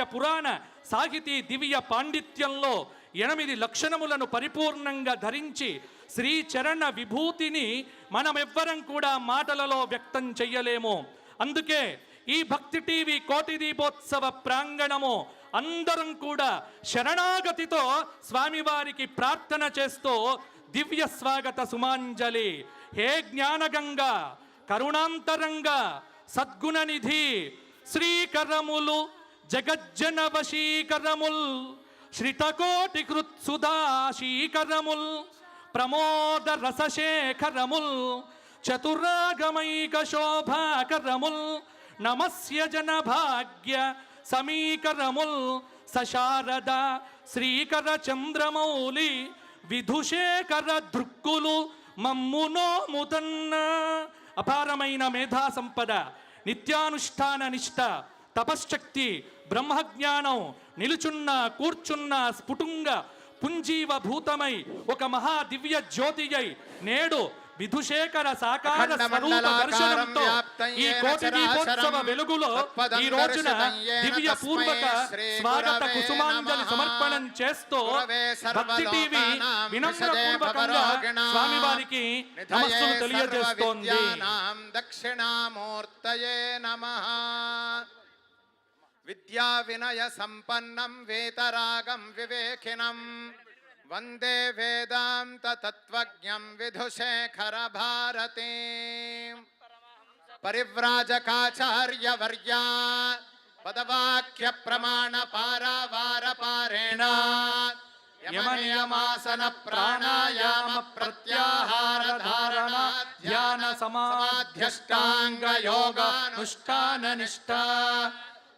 పురాణ సాహితీ దివ్య పాండిత్యంలో ఎనిమిది లక్షణములను పరిపూర్ణంగా ధరించి శ్రీచరణ విభూతిని మనమెవ్వరం కూడా మాటలలో వ్యక్తం చెయ్యలేము. అందుకే ఈ భక్తి టీవీ కోటి దీపోత్సవ ప్రాంగణము అందరం కూడా శరణాగతితో స్వామివారికి ప్రార్థన చేస్తూ దివ్య స్వాగత సుమాంజలి. హే జ్ఞానగంగా కరుణాంతరంగా సద్గుణనిధి శ్రీకరములు జగజ్జన వశీకరముల్ శ్రితకోటి కృత్సుదాశీకరముల్ ప్రమోద రసశేఖరముల్ చతురాగమైక శోభాకరముల్ నమస్య జన భాగ్య సమీకరముల్ సశారద శ్రీకర చంద్రమౌళి విధుశేఖర దృక్కులు మమ్మునో ముతన్న అపారమైన మేధా సంపద నిత్యానుష్ఠాన నిష్ట తపశ్శక్తి బ్రహ్మజ్ఞానం నిలుచున్న కూర్చున్న స్ఫుటుంగ పుంజీవ భూతమై ఒక మహా దివ్య జ్యోతి అయి నేడు విధుశేఖర సాకార స్వరూప దర్శనంతో ఈ కోటి దీపోత్సవ వెలుగులో ఈ రోజున దివ్య పూర్వక స్వాగత కుసుమాంజలి. సమర్పణం చేస్తూ భక్తి టీవీ వినమ్ర పూర్వకంగా. స్వామివారికి నమస్సులు తెలియజేస్తోంది దక్షిణామూర్తయే నమః विद्या विनय संपन्नम वेतरागम विवेकिनम वंदे वेदांत तत्वज्ञम विधुशेखर भारती परिव्राजकाचार्य वर्या पदवाक्य प्रमाण पारावार पारेण यमनियमासन प्राणायाम प्रत्याहार धारणा ध्यान समाध्यष्टांग योगानुष्ठान निष्ठा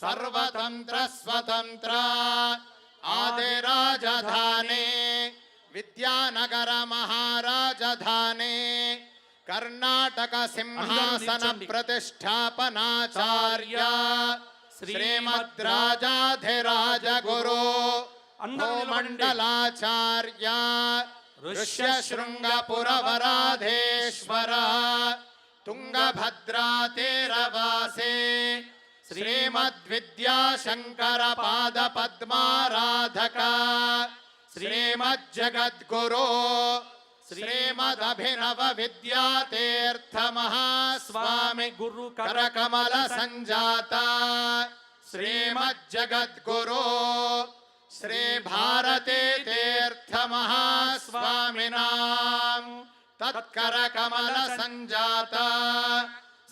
सर्वतंत्र स्वतंत्र आदि राजधाने विद्यानगर महाराजधाने कर्नाटक सिंहासन प्रतिष्ठापनाचार्य श्रीमद् राजाधिराज गुरु मंडलाचार्य भद्रा तेरवासे श्रीमद्विद्याशङ्करपादपद्माराधका। संजाता श्रीमदभिनव विद्यातीर्थमहास्वामि गुरुकरकमलसञ्जाता श्रीमज्जगद्गुरो। श्रीभारते तीर्थमहास्वामिनाम् तत्करकमलसञ्जाता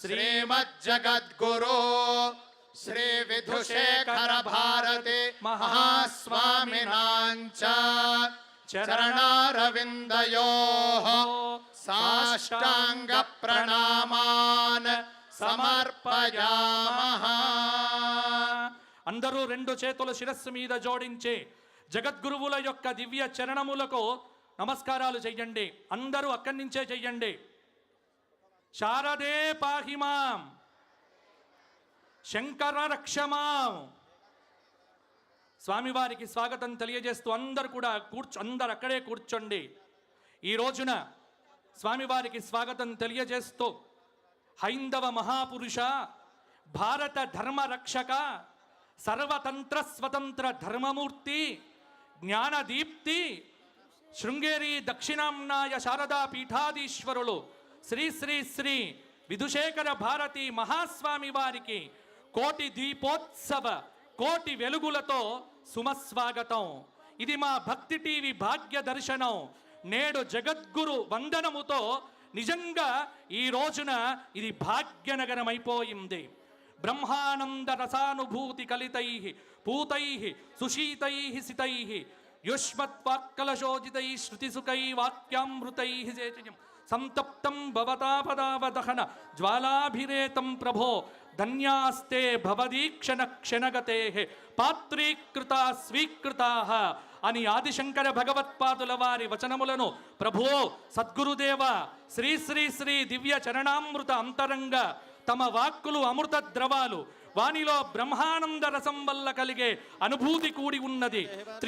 श्रीमज्जगद्गुरो। శ్రీ విధుశేఖర భారతి చరణారవిందయో సాష్టాంగ ప్రణామాన్ అందరూ రెండు చేతుల శిరస్సు మీద జోడించి జగద్గురువుల యొక్క దివ్య చరణములకు నమస్కారాలు చెయ్యండి. అందరూ అక్కడి నుంచే చెయ్యండి. శారదే పాహిమాం. శంకర రక్షమాం స్వామివారికి స్వాగతం తెలియజేస్తూ అందరు కూడా కూర్చో అందరు అక్కడే కూర్చోండి. ఈ రోజున స్వామివారికి స్వాగతం తెలియజేస్తూ హైందవ మహాపురుష భారత ధర్మ రక్షక సర్వతంత్ర స్వతంత్ర ధర్మమూర్తి జ్ఞానదీప్తి శృంగేరి దక్షిణాంనాయ శారదా పీఠాధీశ్వరులు శ్రీ శ్రీ శ్రీ విధుశేఖర భారతి మహాస్వామి వారికి కోటి దీపోత్సవ కోటి వెలుగులతో సుమస్వాగతం. ఇది మా భక్తి టీవీ భాగ్య దర్శనం. నేడు జగద్గురు వందనముతో నిజంగా ఈ రోజున ఇది భాగ్యనగరమైపోయింది. బ్రహ్మానంద రసానుభూతి కలితై పూతై సుశీతై సితై యుష్మత్వాక్కలశోజితై శృతిసుకై వాక్యామృతై చేచయం సంతప్తం భవతాపదావదహన జ్వాలాభిరేతం ప్రభో ధన్యాస్తే భవదీక్షణ క్షణగతే పాత్రీకృత స్వీకృతా అని ఆదిశంకర భగవత్పాదుల వారి వచనములను ప్రభో సద్గురుదేవ శ్రీ శ్రీ శ్రీ దివ్య చరణామృత అంతరంగ తమ వాక్కులు అమృత ద్రవాలు వానిలో బ్రహ్మానంద రసం వల్ల కలిగే అనుభూతి కూడి ఉన్నది.